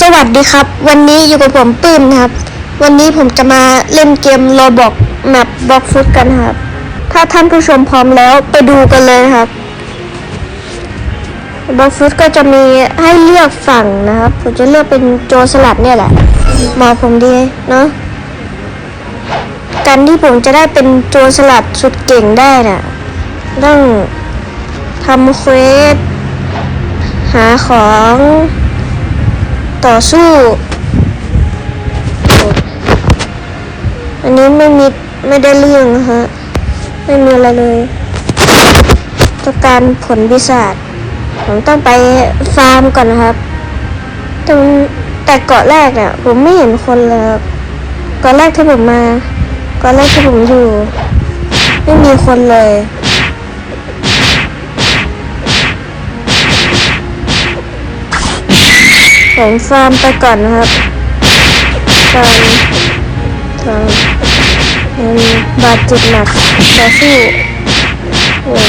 สวัสดีครับ วันนี้อยู่กับผมปื้มนะครับ วันนี้ผมจะมาเล่นเกมโรบอกแมปบล็อกฟุตกันครับ ถ้าท่านผู้ชมพร้อมแล้วไปดูกันเลยครับบล็อกฟุตก็จะมีให้เลือกฝั่งนะครับ ผมจะเลือกเป็นโจสลัดเนี่ยแหละมาผมดีเนาะการที่ผมจะได้เป็นโจสลัดสุดเก่งได้น่ะต้องทำเควสหาของ ต่อสู้ อันนี้ไม่มีไม่ได้เรื่องนะฮะ ไม่มีอะไรเลย ต้องการผลพิศาจผมต้องไปฟาร์มก่อนนะครับแต่มันแต่เกาะแรกเนี่ยผมไม่เห็นคนเลยเกาะแรกที่ผมมาเกาะแรกที่ผมอยู่ ไม่มีคนเลย ผมฟาร์มไปก่อนนะครับฟาร์มฟาร์มมันบาดเจ็บหนักต่อสู้โอ้ย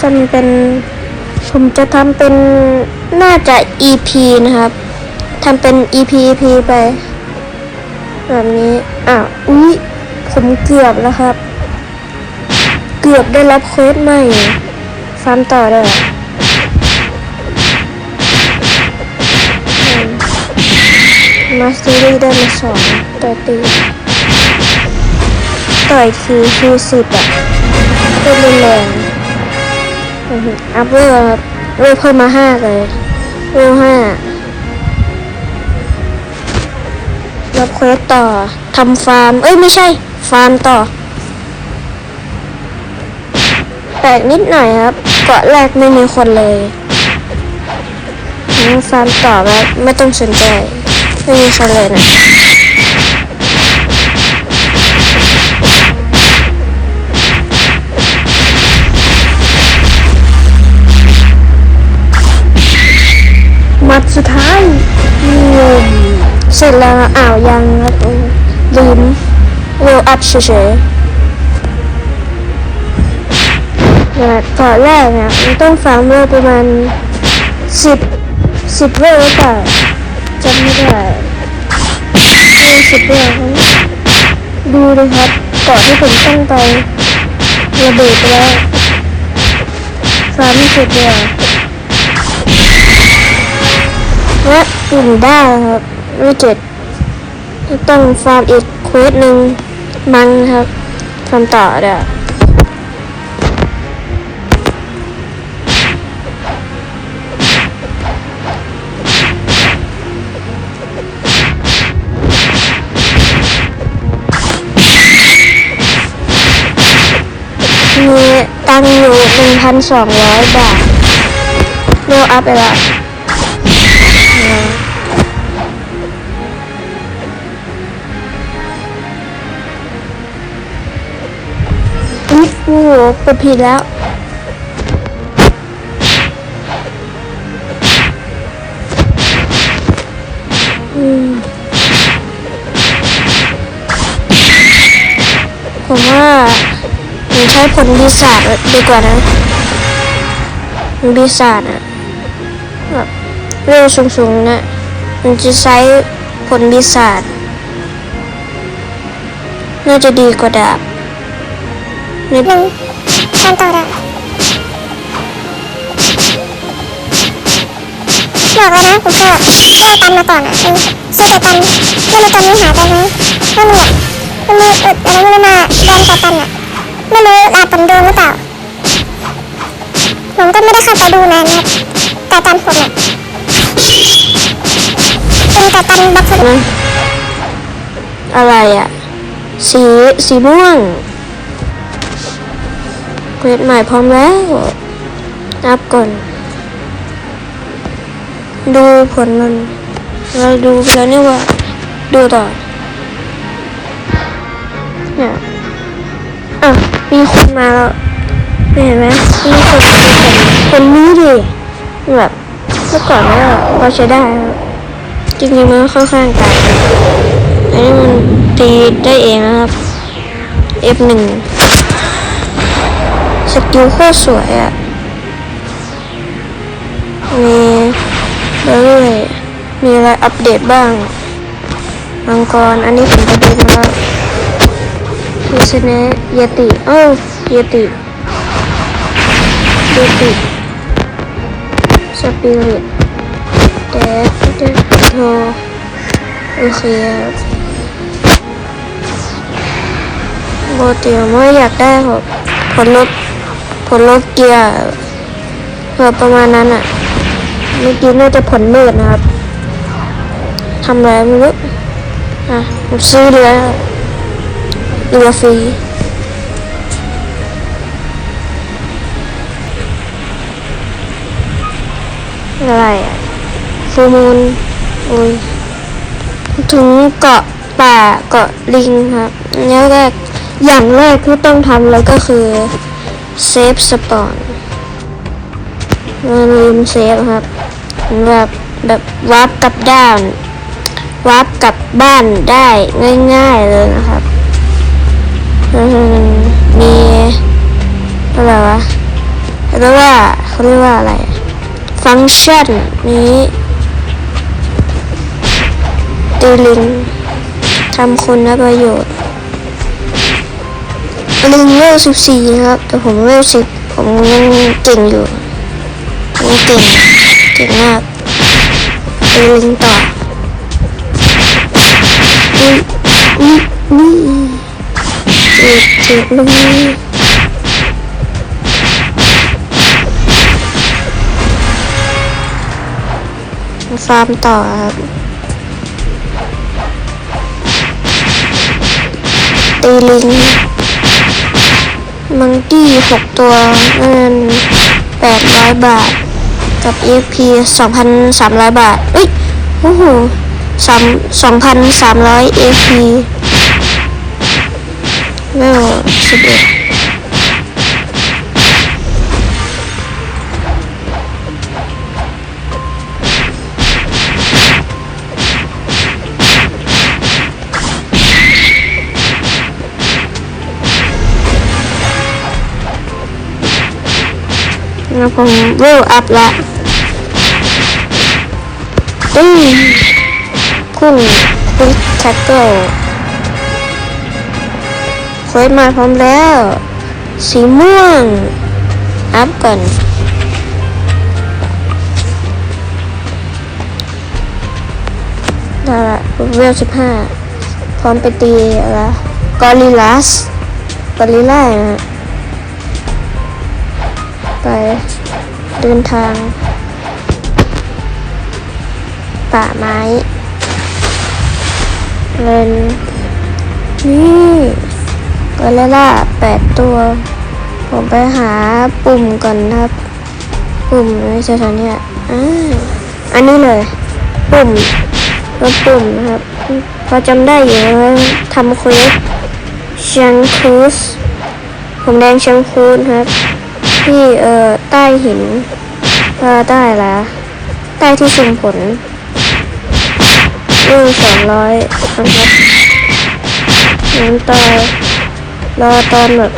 ทำเป็น ผมจะทำเป็นน่าจะ EP นะครับทำเป็น EP EP ไป แบบนี้ อ้าว อุ๊ยผมเกือบแล้วครับ เกือบได้รับเควสใหม่ฟาร์มต่อเลยมาสเตอรี่ได้มาสองต่อยตีต่อยทีคือสิบอะเป็นแรงอัพเวลครับเวลเพิ่มมาห้าเลยเวลห้ารับเควสต่อทำฟาร์ม เอ้ย ไม่ใช่ ฟาร์มต่อ แปลกนิดหน่อยครับเกาะแรกไม่มีคนเลยงั้นฟาร์มต่อแล้วไม่ต้องสนใจไม่มีคนเลยนะมัดสุดท้ายอืมเสร็จแล้วอ้าวยังครับลืมเวลอัพเฉยๆ นี่ยก่อนแรกเนี่ยมันต้องฟังเมื่อประมาณสิบสิบเรื่องหรือเปล่าจำไม่ได้เรื่สิบเรื่องดูเลยครับก่อนที่ผมต้องไประเบิดไปแล้วฟาร์มไม่เร็จเลยและกลุ่มได้ครับไม่เจ็ดต้องฟาร์มอีกเควสหนึ่งมั้งครับทำต่อเด้อ มีตังค์อยู่หนึ่งพันสองร้อยบาทเร็วอัพไปละอุ๊ยโอ้โหกดผิดแล้วอืมผมว่าผม ใช้ผลปีศาจดีกว่านะผลปีศาจอะแบบเร็วสูงๆนะมันจะใช้ผลปีศาจน่าจะดีกว่าดาบนิดนึ่งตามต่อได้บอกแล้วนะผมก็ได้ตันมาก่อนอะเสื้อแต่ตันเพื่อมาตันนี้หาไปนะว่ามีอะมันมีอึดอะไรไม่รู้มาโดนตันอะ ไม่รู้ลาผมโดนหรือเปล่า ผมก็ไม่ได้เข้าไปดูนานนะครับแต่ตันผมอะเป็นแต่ตันบัฟฟุตนอะไรอะสีสีม่วงเควสใหม่พร้อมแล้วอัพก่อน ดูผลมันเราดูไปแล้วนี่ว่า ดูต่อเนี่ยอะ มีคนมาแล้วเห็นไหมมีคนมาคนนี้ดิแบบเมื่อก่อนเนี่ยพอใช้ได้ จริงๆมันค่อนข้างไกลอันนี้มันตีได้เองนะครับ F1 สกิลโคตรสวยอะ่ะมีเรื่อยมีอะไรอัปเดตบ้างมังกรอันนี้ผมไปดูมา แล้วพิซเนเยติเอ้ายติยติสปิริตเดดเดดโทโอเคบโบเตียไม่อยากได้ครับผลลดผลลดเกียร์เพื่อประมาณนั้นอะเมื่อกี้น่าจะผลมืดนะครับทำอะไรไม่รู้อะผมซื้อเรือ เรือฟรีอะไรอะฟูมูลอุ้ยถึงเกาะป่าเกาะลิงครับแล้วแรกอย่างแรกที่ต้องทำเลยก็คือเซฟสปอนมันลืมเซฟครับแบบแบบวาร์ปกลับด้านวาร์ปกลับบ้านได้ง่าย ๆเลยนะครับ มีอะไรวะเรียกว่าเขาเรียกว่าอะไร ฟังก์ชันนี้ตีลิงทำคุณประโยชน์ลิงเวลสิบสี่ครับ แต่ผมเวลสิบผมยังเก่งอยู่ยังเก่ง เก่งมากตีลิงต่ออุ้ยอุ้ยอุ้ย เจ็บลยมาฟาร์มต่อครับ ตีลิง มังกี้หกตัวเงินแปดร้อยบาท กับ EP สองพันสามร้อยบาท เอ้ย โอ้โหสามสองพันสามร้อย AP เวลสิบเอ็ดแล้ว ผมเวลอัพละตึ้งพุ่งพุ่งแท็กเกิลเควสมาพร้อมแล้ว สีม่วง อัพก่อนได้ละเวลสิบห้าพร้อมไปตีอะไรกอริลัสกอริล่านะฮะไปเดินทาง ป่าไม้เงินนี่ กอริลล่าแปดตัว ผมไปหาปุ่มก่อนนะครับ ปุ่มในสถานที่ยอ่าอันนี้เลย ปุ่มตัวปุ่มนะครับ พอจำได้อยู่ทำเควสชังคูสผมแดงชังคูสครับ ที่เอ่อใต้หินเอ่อใต้ละใต้ที่สุ่มผลเรื่องสองร้อยนะครับงั้นต่อ รอตอนแบบ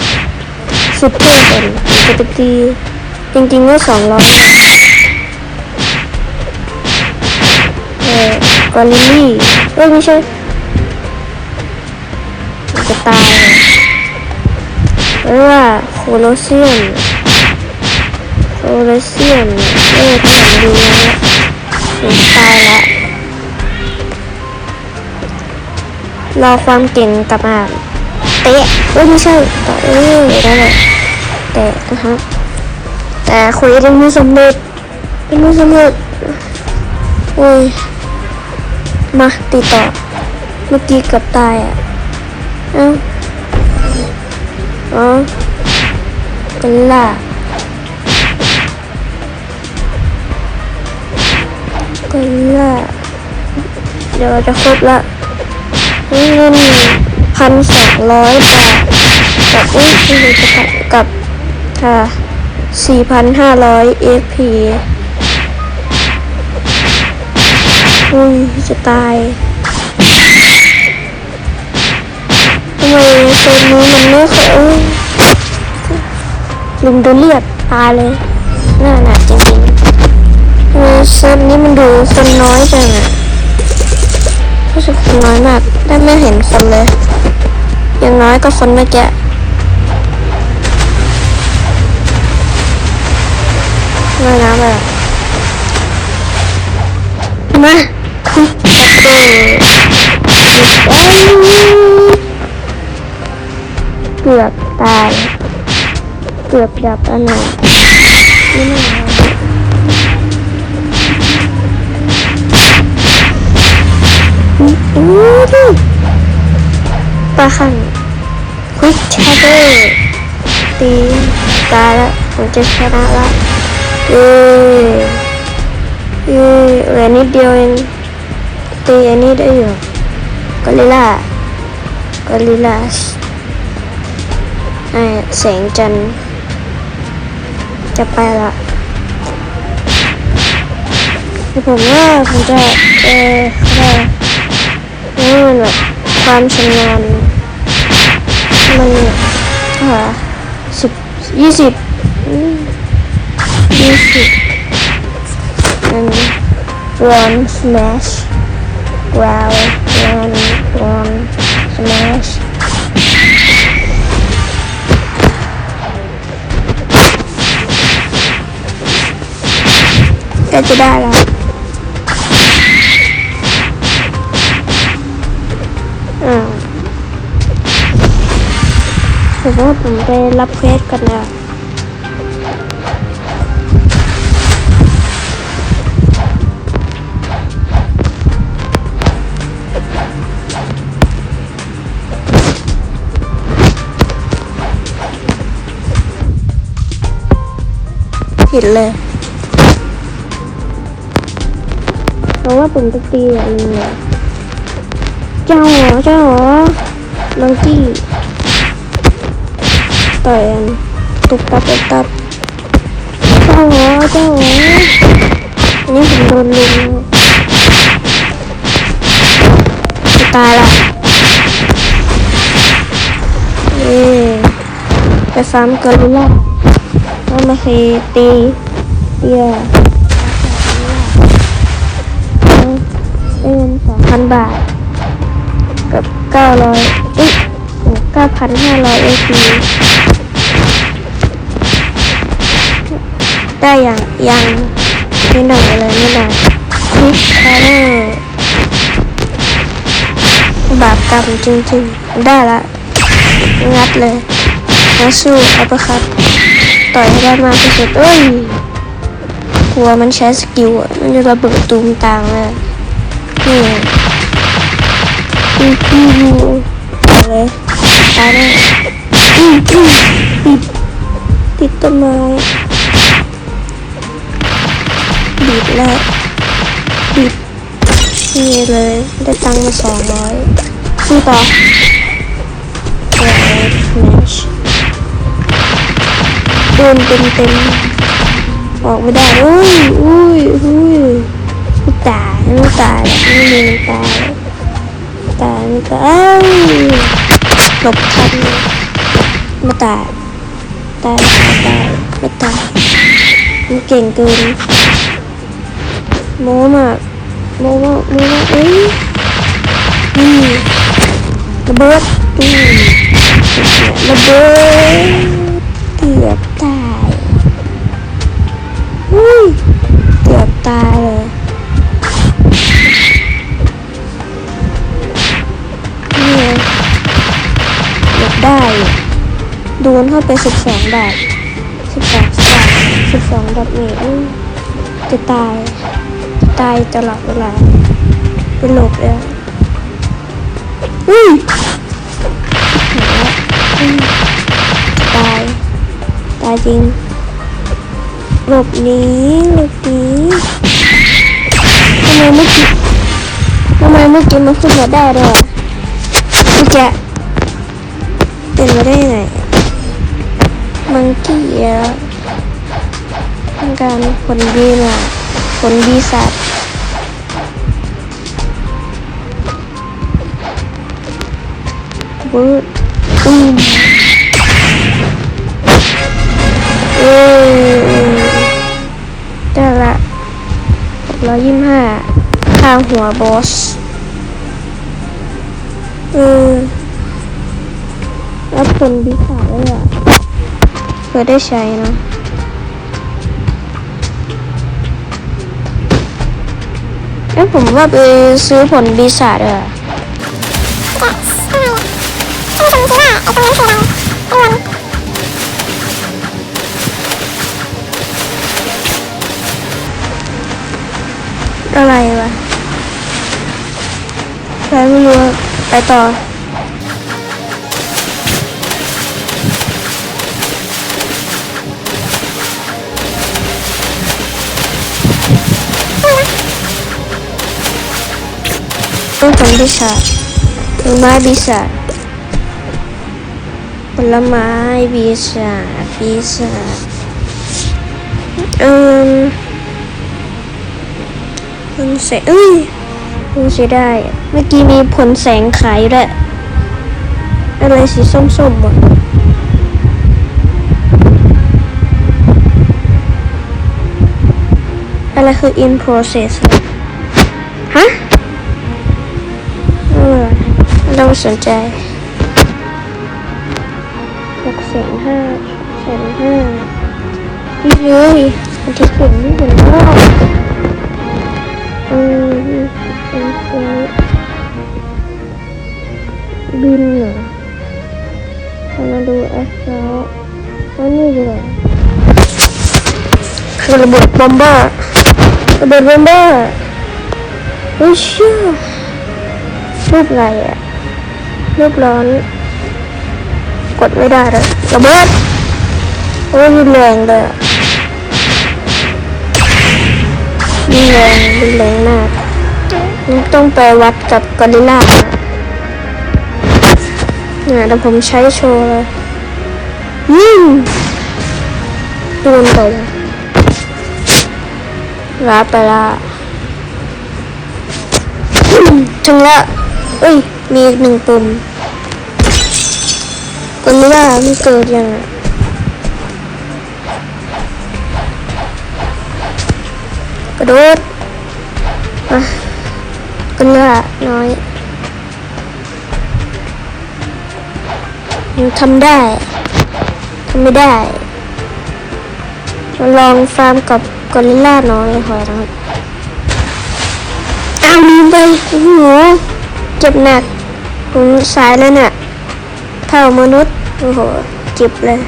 สุดเพื่อนก่อนจะไปตีจริงๆก็สองร้อยเออกอลิลี่เอ้ยไม่ใช่จะตายเรียกว่าโคโลเซียมโคโลเซียมเออถ้าผมดูนะผมตายละรอความเก่งกลับมา เตะเอ้ยไม่ใช่เออได้เลยเตะนะฮะแต่คุยยังไม่สำเร็จยังไม่สำเร็จโอ้ยมาตีต่อเมื่อกี้กับตายอะเอ้าอ๋อกันล่ะกันล่ะเดี๋ยวเราจะครบละเงิน พันสองร้อยบาท กับอุ้ยคือจะกับกับค่ะสี่พันห้าร้อยเอฟพีอุ้ยจะตายทำไมโซนนี้มันไม่เคยเอ้ยลุมดนเลือดตายเลยน่าหนักจริงๆเออเซิร์ฟนี้มันดูคนน้อยจังอะรู้สึกคนน้อยมากได้ไม่เห็นคนเลย อย่างน้อยก็คนเมื่อกี้ว่ายน้ำไปอะมาคุยกับเบอร์เกือบตาย เกือบดับอันหนึ่งนี่ไม่เอาอู้หู ปาขันควิกชาร์เดอร์ตีตายแล้วผมจะชนะละเย้เย้เหลือนิดเดียวเองตีอันนี้ได้อยู่กอริลล่ากอริล่าไอแสงจันทร์จะไปละแต่ผมว่าผมจะเออเขาเรียกว่ามันแบบความชำนาญ มันอ่าสิบยี่สิบยี่สิบอัน run smash growl run run smash ก็จะได้แล้ว ผมว่าผมไปรับเควสกันนะผิดเลยเพราะว่าผมจะตีอะไรเนี่ยเจ้าเหรอเจ้าเหรอมังกี้ ต่อยกันตุบตับตุบตับเจ้าหรอเจ้าเหรออันนี้ผมโดนลุมจะตายละเย้ไปฟาร์มกอริลล่าแล้วมาเคตีเตี้ยได้เงินสองพันบาท กับเก้าร้อยเอ๊ะเก้าพันห้าร้อยเอพี ได้อย่างยังไม่หน่อยเลยไม่หน่อยคลิกคเนอร์บาปกรรมจริงๆ ได้ละ งัดเลยแล้วสู้อัปเปอร์คัตต่อยให้ได้มากที่สุดเอ้ย กลัวมันใช้สกิลอะ มันจะระเบิดตูมต่ามเลยนี่อืออืออือเอาเลยตายแน่อืออือติดติดต้นไม้ แล้วบีบนี่เลยได้ตังค์มาสองร้อยสู้ต่อเปิดแมชโดนเต็มเต็มออกไม่ได้อุ้ยอุ้ยอุ้ยไม่ตายไม่ตายไม่มีมันตายตายไม่ตายหลบทันไม่ตายตายตายไม่ตายมันเก่งเกิน โม้มากโม้มากโม้มากเอ้ยนี่ระเบิดอืมระเบิดเกือบตายอุ้ยเกือบตายเลยนี่ไงหลบได้โดนเข้าไปสิบสองดาบสิบสองดาบสิบสองดาบนี่อื้อจะตาย ตายตลอดเวลาเป็นหลบเลยอะอุ้ยเห็นแล้วอุ้ยตาย ตายจริง หลบหนีหลบหนีทำไมเมื่อกี้ทำไมเมื่อกี้มันขึ้นมาได้ด้วยอะเมื่อกี้เป็นมาได้ยังไงมังกี้อะทำการผลดีมาผลดีสัตว์ ปื๊ดปื๊ดเออได้ละร้อยยี่สิบห้าข้างหัวบอส เออ แล้วผลบีขาดเลยอะเคยได้ใช้นะเอ้ผมว่าไปซื้อผลบีสาดอะ ไอ้ตรงนั้คืออะไรไอ้เงินอะไรวะใครไม่รู้ไปต่อต้องผลบิศาจผลไม้บิศา ผลไม้บิศาจบิศาจเอืมผลแสงเอ้ยผลเสียได้ เมื่อกี้มีผลแสงขายด้วยอะไรสีส้มๆหมดอะไรคือ in process ฮะเออเราสนใจ นห้าแสนห้าพี่เฮ้ยมันที่เก่งที่สุดแล้วเออเป็นเฟ้บินเหรอเรามาดูแอสเซลว่านี่ดีกว่าคือระเบิดบอมบอร์ระเบิดบอมบอร์เฮ้ยเชื่อรูปอะไรอะรูปร้อน กดไม่ได้เลย ระเบิดโอ้ยแรงเลยอะรุนแรงแรงมากนี่ต้องไปวัดกับกอริลลานะเนี่ยเดี๋ยวผมใช้โชว์เลยยิงโดนไปลยรับไปละถึงล้วเอ้ย มีอีกหนึ่งปุ่ม กดไม่ได้มันเกิดยังไงกระโดดอะกดเลือน้อยยังทำได้ทำไม่ได้มาลองฟาร์มกับกอริลลาน้อยหอยนะครับเอาลืมไปโอ้โหเจ็บหนักผมสายแล้วเนี่ยเท่ามนุษย์ โอ้โหเจ็บเลย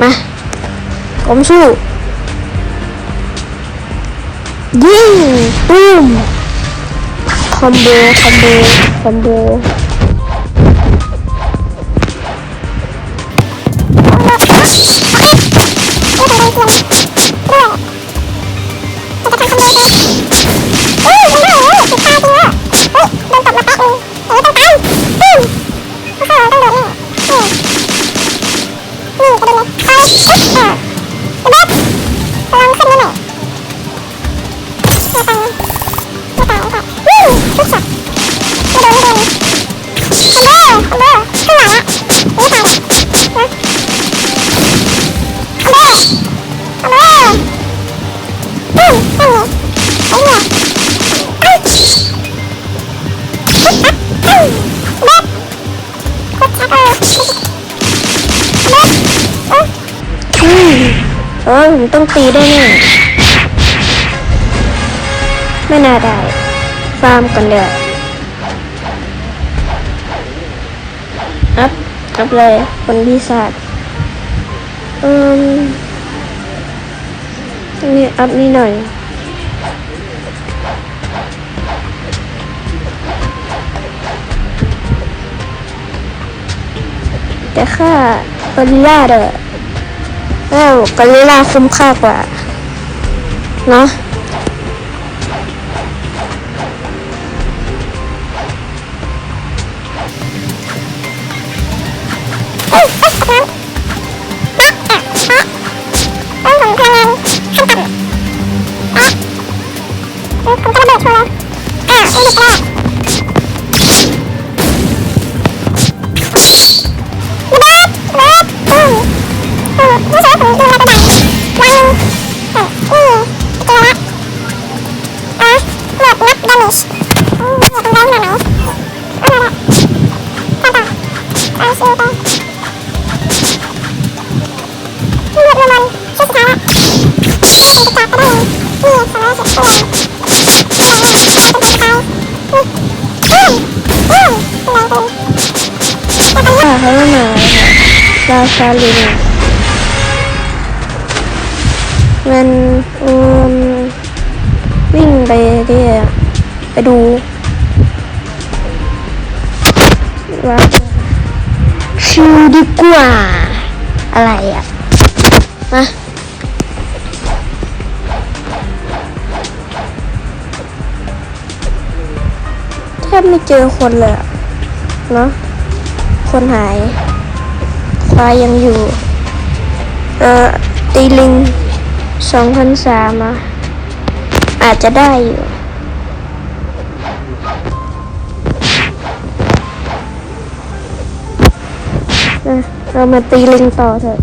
มาผมสู้ ยิงปุ้มคอมโบคอมโบคอมโบ เออผมต้องตีได้แน่ไม่น่าได้ ฟาร์มกันเลยอัพ อัพเลยคนพิศาจอืมนี่อัพนี่หน่อย ค่ากอริลลาเด้อแล้วกอริลลาคุ้มค่ากว่า เนาะ ราชาลิงมันอืมวิ่งไปที่ไปดูว่าชิวดีกว่า อะไรอะ มาแทบไม่เจอคนเลยเนาะคนหาย ควายังอยู่ เอ่อ ตีลิงสองพันสามอะอาจจะได้อยู่นะเรามาตีลิงต่อเถอะ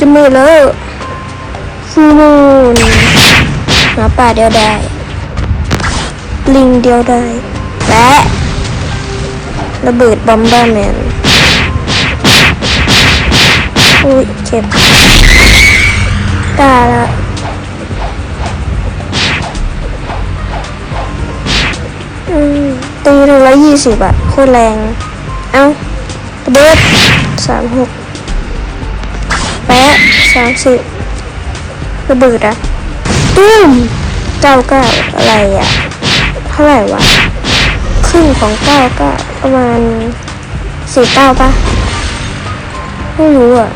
จะมือแล้วฟูมูนหมาป่าเดียวได้ลิงเดียวได้และระเบิดบอมบ้าแมนอุ้ยเจ็บตาละตีหนึ่งร้อยยี่สิบอะโคตรแรง เอ้าระเบิดสามหก แปะสามสิบระเบิดอะตุ้มเก้าเก้าอะไรอะเท่าไหร่วะครึ่งของเก้าก็ประมาณสี่เก้าปะไม่รู้อะ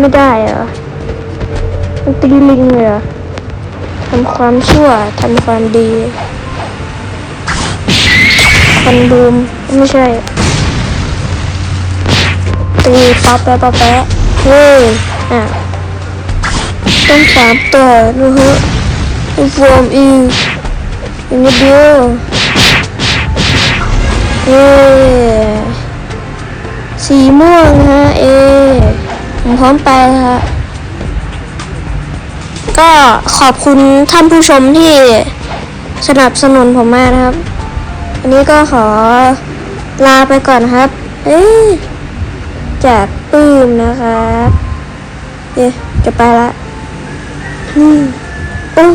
ไม่ได้เหรอมันตีลิงเลยเหรอทำความชั่วทำความดีคนบูมไม่ใช่ ตีป๊อปแปะป๊อปแปะเฮ้ยอะต้องสามต่อนะฮะองฟอร์มอีกอีนิดเดียวเฮ้สีม่วงฮะเอผมพร้อมไปฮะก็ขอบคุณท่านผู้ชมที่สนับสนุนผมมากนะครับ อันนี้ก็ขอลาไปก่อนครับ เอ้ย จากปื้มนะครับเอ๊จะไปละอืมโอ้